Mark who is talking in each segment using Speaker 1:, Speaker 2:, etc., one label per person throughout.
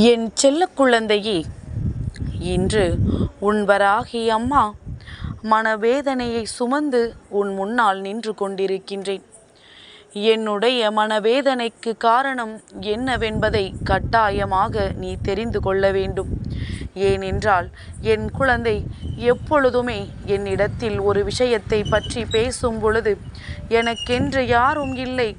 Speaker 1: என் செல்ல குழந்தையே இன்று உன்வராகி அம்மா மனவேதனையை சுமந்து உன் முன்னால் நின்று கொண்டிருக்கின்றேன். என்னுடைய மனவேதனைக்கு காரணம் என்னவென்பதை கட்டாயமாக நீ தெரிந்து கொள்ள வேண்டும். ஏனென்றால் என் குழந்தை எப்பொழுதுமே என்னிடத்தில் ஒரு விஷயத்தை பற்றி பேசும் பொழுது எனக்கென்று யாரும் இல்லை?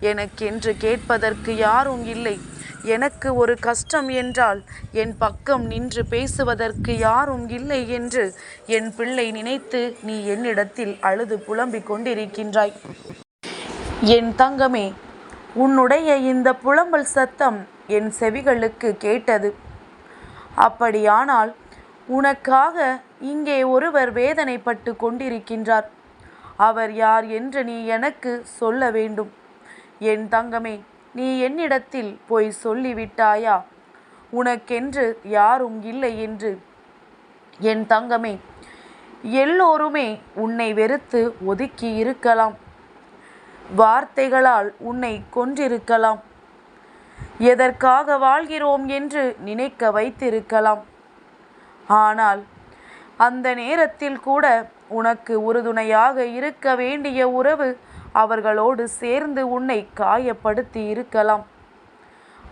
Speaker 1: எனக்கென்று கேட்பதற்கு யாரும் இல்லை? எனக்கு ஒரு கஷ்டம் என்றால் என் பக்கம் நின்று பேசுவதற்கு யாரும் இல்லை என்று என் பிள்ளை நினைத்து நீ என்னிடத்தில் அழுது புலம்பிக் கொண்டிருக்கின்றாய். என் தங்கமே உன்னுடைய இந்த புலம்பல் சத்தம் என் செவிகளுக்கு கேட்டது. அப்படியானால் உனக்காக இங்கே ஒருவர் வேதனைப்பட்டு கொண்டிருக்கின்றார். அவர் யார் என்று நீ எனக்கு சொல்ல வேண்டும். என் தங்கமே நீ என்னிடத்தில் போய் சொல்லிவிட்டாயா? உனக்கென்று யாரும் இல்லை என்று. என் தங்கமே எல்லோருமே உன்னை வெறுத்து ஒதுக்கி இருக்கலாம். வார்த்தைகளால் உன்னை கொன்றிருக்கலாம். எதற்காக வாழ்கிறோம் என்று நினைக்க வைத்திருக்கலாம். ஆனால் அந்த நேரத்தில் கூட உனக்கு உறுதுணையாக இருக்க வேண்டிய உறவு அவர்களோடு சேர்ந்து உன்னை காயப்படுத்தி இருக்கலாம்.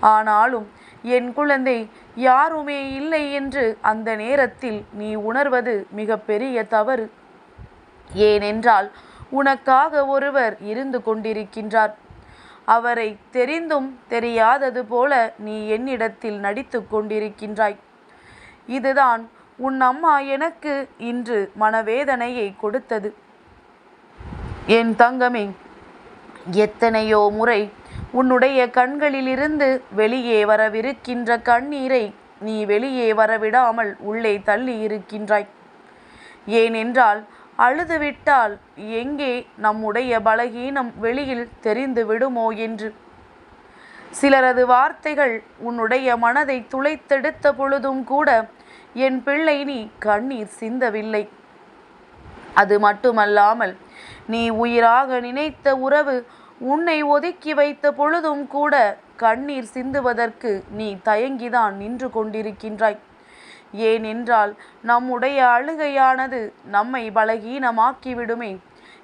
Speaker 1: ஆனாலும் என் குழந்தை யாருமே இல்லை என்று அந்த நேரத்தில் நீ உணர்வது மிக பெரிய தவறு. ஏனென்றால் உனக்காக ஒருவர் இருந்து கொண்டிருக்கின்றார். அவரை தெரிந்தும் தெரியாதது போல நீ என்னிடத்தில் நடித்து கொண்டிருக்கின்றாய். இதுதான் உன் அம்மா எனக்கு இன்று மனவேதனையை கொடுத்தது. என் தங்கமே எத்தனையோ முறை உன்னுடைய கண்களிலிருந்து வெளியே வரவிருக்கின்ற கண்ணீரை நீ வெளியே வரவிடாமல் உள்ளே தள்ளி இருக்கின்றாய். ஏனென்றால் அழுதுவிட்டால் எங்கே நம்முடைய பலகீனம் வெளியில் தெரிந்து விடுமோ என்று. சிலரது வார்த்தைகள் உன்னுடைய மனதை துளைத்தெடுத்த பொழுதும் கூட என் பிள்ளை நீ கண்ணீர் சிந்தவில்லை. அது மட்டுமல்லாமல் நீ உயிராக நினைத்த உறவு உன்னை ஒதுக்கி வைத்த பொழுதும் கூட கண்ணீர் சிந்துவதற்கு நீ தயங்கிதான் நின்று கொண்டிருக்கின்றாய். ஏனென்றால் நம்முடைய அழுகையானது நம்மை பலகீனமாக்கிவிடுமே.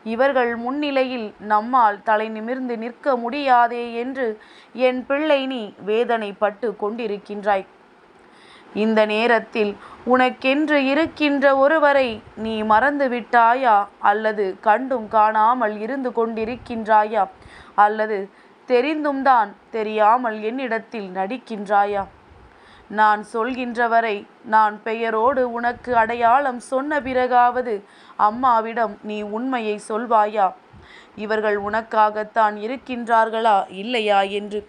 Speaker 1: இவர்கள் முன்னிலையில் நம்மால் தலை நிமிர்ந்து நிற்க முடியாதே என்று என் பிள்ளை நீ வேதனைப்பட்டு கொண்டிருக்கின்றாய். இந்த நேரத்தில் உனக்கென்று இருக்கின்ற ஒருவரை நீ மறந்து விட்டாயா அல்லது கண்டும் காணாமல் இருந்து கொண்டிருக்கின்றாயா? அல்லது தெரிந்தும் தான் தெரியாமல் என்னிடத்தில் நடிக்கின்றாயா? நான் சொல்கின்றவரை நான் பெயரோடு உனக்கு அடையாளம் சொன்ன பிறகாவது அம்மாவிடம் நீ உண்மையை சொல்வாயா? இவர்கள் உனக்காகத்தான் இருக்கின்றார்களா? இல்லையா? என்று.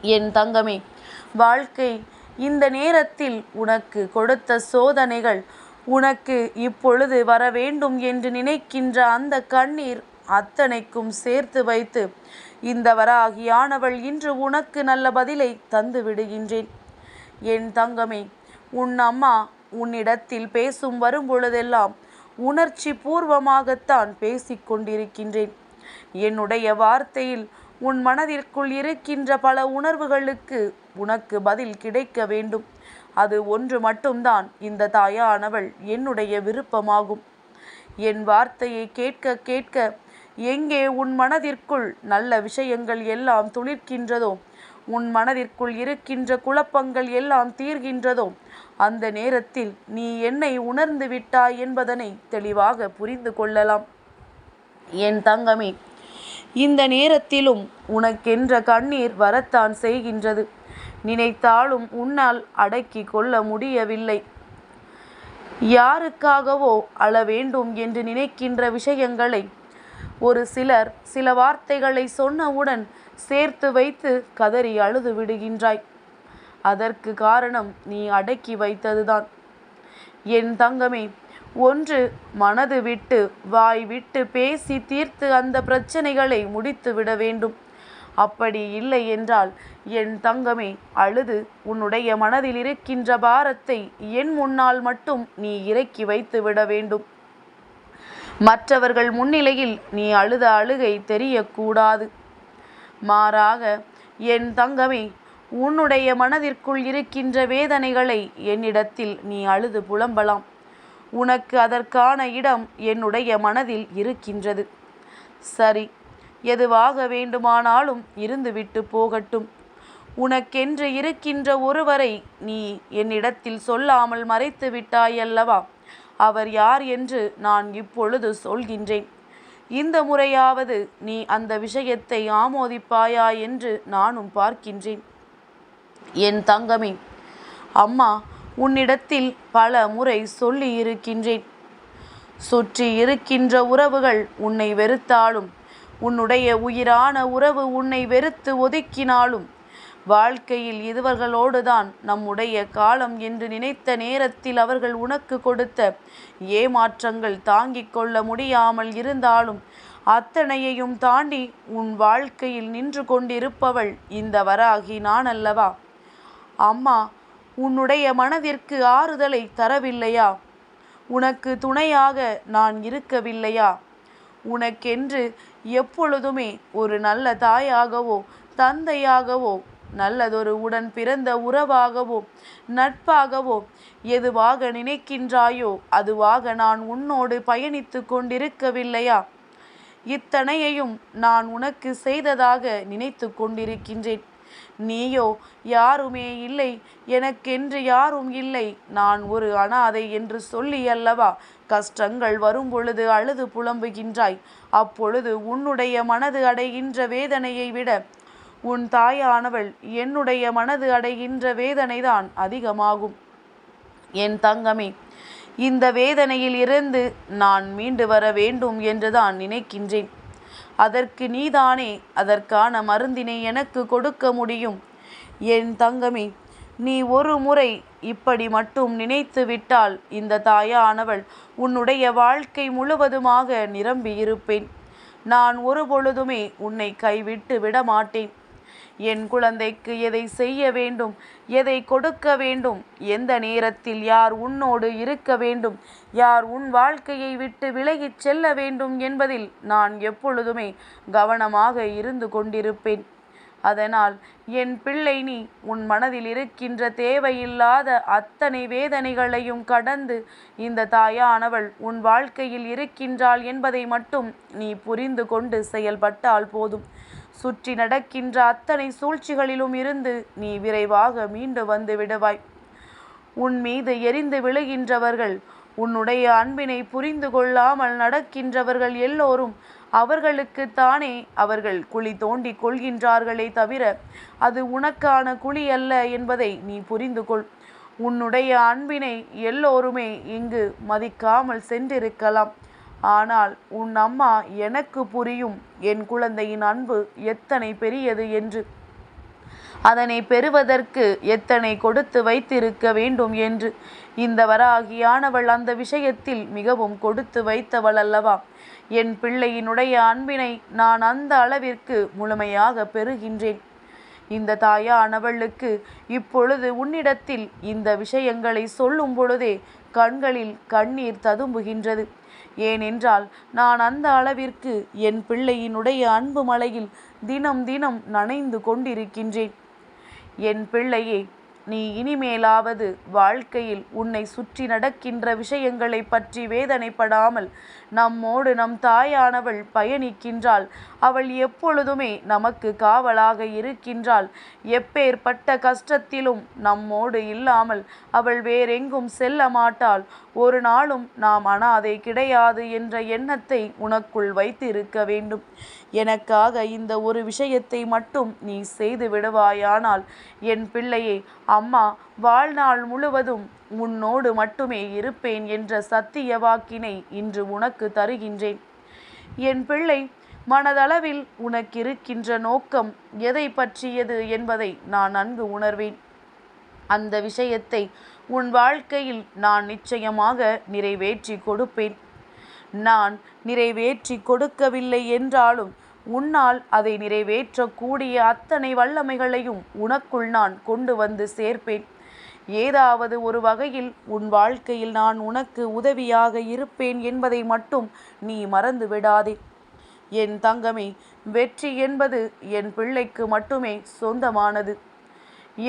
Speaker 1: என் தங்கமே வாழ்க்கை இந்த நேரத்தில் உனக்கு கொடுத்த சோதனைகள் உனக்கு இப்பொழுது வர வேண்டும் என்று நினைக்கின்ற அந்த கண்ணீர் அத்தனைக்கும் சேர்த்து வைத்து இந்த வராகியானவள் இன்று உனக்கு நல்ல பதிலை தந்து விடுகின்றேன். என் தங்கமே உன் அம்மா உன்னிடத்தில் பேசும் வரும் பொழுதெல்லாம் உணர்ச்சி பூர்வமாகத்தான் பேசிக்கொண்டிருக்கின்றேன். என்னுடைய வார்த்தையில் உன் மனதிற்குள் இருக்கின்ற பல உணர்வுகளுக்கு உனக்கு பதில் கிடைக்க வேண்டும். அது ஒன்று மட்டும்தான். இந்த தாயானவள் என்னுடைய விருப்பமாகும். என் வார்த்தையை கேட்க கேட்க எங்கே உன் மனதிற்குள் நல்ல விஷயங்கள் எல்லாம் துளிர்க்கின்றதோ உன் மனதிற்குள் இருக்கின்ற குழப்பங்கள் எல்லாம் தீர்கின்றதோ அந்த நேரத்தில் நீ என்னை உணர்ந்து விட்டாய் என்பதனை தெளிவாக புரிந்து கொள்ளலாம். என் தங்கமே இந்த நேரத்திலும் உனக்கென்ற கண்ணீர் வரத்தான் செய்கின்றது. நினைத்தாலும் உன்னால் அடக்கி கொள்ள முடியவில்லை. யாருக்காகவோ அழ வேண்டும் என்று நினைக்கின்ற விஷயங்களை ஒரு சிலர் சில வார்த்தைகளை சொன்னவுடன் சேர்த்து வைத்து கதறி அழுது விடுகின்றாய். அதற்கு காரணம் நீ அடக்கி வைத்ததுதான். என் தங்கமே ஒன்று மனது விட்டு வாய் விட்டு பேசி தீர்த்து அந்த பிரச்சனைகளை முடித்து விட வேண்டும். அப்படி இல்லை என்றால் என் தங்கமே அழுது உன்னுடைய மனதில் இருக்கின்ற பாரத்தை என் முன்னால் மட்டும் நீ இறக்கி வைத்து விட வேண்டும். மற்றவர்கள் முன்னிலையில் நீ அழுத அழுகை தெரியக்கூடாது. மாறாக என் தங்கமே உன்னுடைய மனதிற்குள் இருக்கின்ற வேதனைகளை என்னிடத்தில் நீ அழுது புலம்பலாம். உனக்கு அதற்கான இடம் என்னுடைய மனதில் இருக்கின்றது. சரி எதுவாக வேண்டுமானாலும் இருந்துவிட்டு போகட்டும். உனக்கென்று இருக்கின்ற ஒருவரை நீ என்னிடத்தில் சொல்லாமல் மறைத்து விட்டாயல்லவா? அவர் யார் என்று நான் இப்பொழுது சொல்கின்றேன். இந்த முறையாவது நீ அந்த விஷயத்தை ஆமோதிப்பாயா என்று நானும் பார்க்கின்றேன். என் தங்கமே அம்மா உன்னிடத்தில் பல முறை சொல்லி இருக்கின்றேன் சுற்றி இருக்கின்ற உறவுகள் உன்னை வெறுத்தாலும் உன்னுடைய உயிரான உறவு உன்னை வெறுத்து ஒதுக்கினாலும் வாழ்க்கையில் இதுவர்களோடுதான் நம்முடைய காலம் என்று நினைத்த நேரத்தில் அவர்கள் உனக்கு கொடுத்த ஏமாற்றங்கள் தாங்கிக் கொள்ள முடியாமல் இருந்தாலும் அத்தனையையும் தாண்டி உன் வாழ்க்கையில் நின்று கொண்டிருப்பவள் இந்த வராகி நான் அல்லவா அம்மா உன்னுடைய மனதிற்கு ஆறுதலை தரவில்லையா? உனக்கு துணையாக நான் இருக்கவில்லையா? உனக்கென்று எப்பொழுதுமே ஒரு நல்ல தாயாகவோ தந்தையாகவோ நல்லதொரு உடன் பிறந்த உறவாகவோ நட்பாகவோ எதுவாக நினைக்கின்றாயோ அதுவாக நான் உன்னோடு பயணித்து கொண்டிருக்கவில்லையா? இத்தனையையும் நான் உனக்கு செய்ததாக நினைத்து கொண்டிருக்கின்றேன். நீயோ யாருமே இல்லை. எனக்கென்று யாரும் இல்லை. நான் ஒரு அனாதை என்று சொல்லி அல்லவா? கஷ்டங்கள் வரும் பொழுது அழுது புலம்புகின்றாய். அப்பொழுது உன்னுடைய மனது அடைகின்ற வேதனையை விட உன் தாயானவள் என்னுடைய மனது அடைகின்ற வேதனைதான் அதிகமாகும். என் தங்கமே இந்த வேதனையில் இருந்து நான் மீண்டு வர வேண்டும் என்றுதான் நினைக்கின்றேன். அதற்கு நீதானே அதற்கான மருந்தினை எனக்கு கொடுக்க முடியும். என் தங்கமே நீ ஒரு முறை இப்படி மட்டும் நினைத்து விட்டால் இந்த தாயானவள் உன்னுடைய வாழ்க்கை முழுவதுமாக நிரம்பி இருப்பேன் நான் ஒரு பொழுதுமே உன்னை கைவிட்டு விட மாட்டேன் என் குழந்தைக்கு எதை செய்ய வேண்டும்? எதை கொடுக்க வேண்டும்? எந்த நேரத்தில் யார் உன்னோடு இருக்க வேண்டும்? யார் உன் வாழ்க்கையை விட்டு விலகிச் செல்ல வேண்டும் என்பதில் நான் எப்பொழுதுமே கவனமாக இருந்து கொண்டிருப்பேன். அதனால் என் பிள்ளை நீ உன் மனதில் இருக்கின்ற தேவையில்லாத அத்தனை வேதனைகளையும் கடந்து இந்த தாயானவள் உன் வாழ்க்கையில் இருக்கின்றாள் என்பதை மட்டும் நீ புரிந்து கொண்டு செயல்பட்டால் போதும். சுற்றி நடக்கின்ற அத்தனை சூழ்ச்சிகளிலும் இருந்து நீ விரைவாக மீண்டு வந்து விடுவாய். உன் மீது எரிந்து விழுகின்றவர்கள் உன்னுடைய அன்பினை புரிந்து கொள்ளாமல் நடக்கின்றவர்கள் எல்லோரும் அவர்களுக்கு தானே அவர்கள் குழி தோண்டி கொள்கின்றார்களே தவிர அது உனக்கான குழி அல்ல என்பதை நீ புரிந்து கொள். உன்னுடைய அன்பினை எல்லோருமே இங்கு மதிக்காமல் சென்றிருக்கலாம். ஆனால் உன் அம்மா எனக்கு புரியும். என் குழந்தையின் அன்பு எத்தனை பெரியது என்று. அதனை பெறுவதற்கு எத்தனை கொடுத்து வைத்திருக்க வேண்டும் என்று. இந்த வராகியானவள் அந்த விஷயத்தில் மிகவும் கொடுத்து வைத்தவள் அல்லவா? என் பிள்ளையினுடைய அன்பினை நான் அந்த அளவிற்கு முழுமையாக பெறுகின்றேன். இந்த தாயானவளுக்கு இப்பொழுது உன்னிடத்தில் இந்த விஷயங்களை சொல்லும் பொழுதே கண்களில் கண்ணீர் ததும்புகின்றது. ஏனென்றால் நான் அந்த அளவிற்கு என் பிள்ளையினுடைய அன்பு மலையில் தினம் தினம் நனைந்து கொண்டிருக்கின்றேன். என் பிள்ளையே நீ இனிமேலாவது வாழ்க்கையில் உன்னை சுற்றி நடக்கின்ற விஷயங்களை பற்றி வேதனைப்படாமல் நம்மோடு நம் தாயானவள் பயணிக்கின்றாள். அவள் எப்பொழுதுமே நமக்கு காவலாக இருக்கின்றாள். எப்பேற்பட்ட கஷ்டத்திலும் நம்மோடு இல்லாமல் அவள் வேறெங்கும் செல்ல மாட்டாள். ஒரு நாளும் நாம் அனாதை கிடையாது என்ற எண்ணத்தை உனக்குள் வைத்திருக்க வேண்டும். எனக்காக இந்த ஒரு விஷயத்தை மட்டும் நீ செய்து விடுவாயானால் என் பிள்ளையே அம்மா வாழ்நாள் முழுவதும் உன்னோடு மட்டுமே இருப்பேன் என்ற சத்திய வாக்கினை இன்று உனக்கு தருகின்றேன். என் பிள்ளை மனதளவில் உனக்கிருக்கின்ற நோக்கம் எதை பற்றியது என்பதை நான் நன்கு உணர்வேன். அந்த விஷயத்தை உன் வாழ்க்கையில் நான் நிச்சயமாக நிறைவேற்றி கொடுப்பேன். நான் நிறைவேற்றி கொடுக்கவில்லை என்றாலும் உன்னால் அதை நிறைவேற்றக்கூடிய அத்தனை வல்லமைகளையும் உனக்குள் நான் கொண்டு வந்து சேர்ப்பேன். ஏதாவது ஒரு வகையில் உன் வாழ்க்கையில் நான் உனக்கு உதவியாக இருப்பேன் என்பதை மட்டும் நீ மறந்து விடாதே என் தங்கமே வெற்றி என்பது என் பிள்ளைக்கு மட்டுமே சொந்தமானது.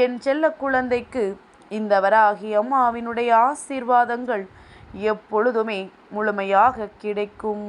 Speaker 1: என் செல்ல குழந்தைக்கு இந்த வராகி அம்மாவினுடைய ஆசீர்வாதங்கள் எப்பொழுதுமே முழுமையாக கிடைக்கும்.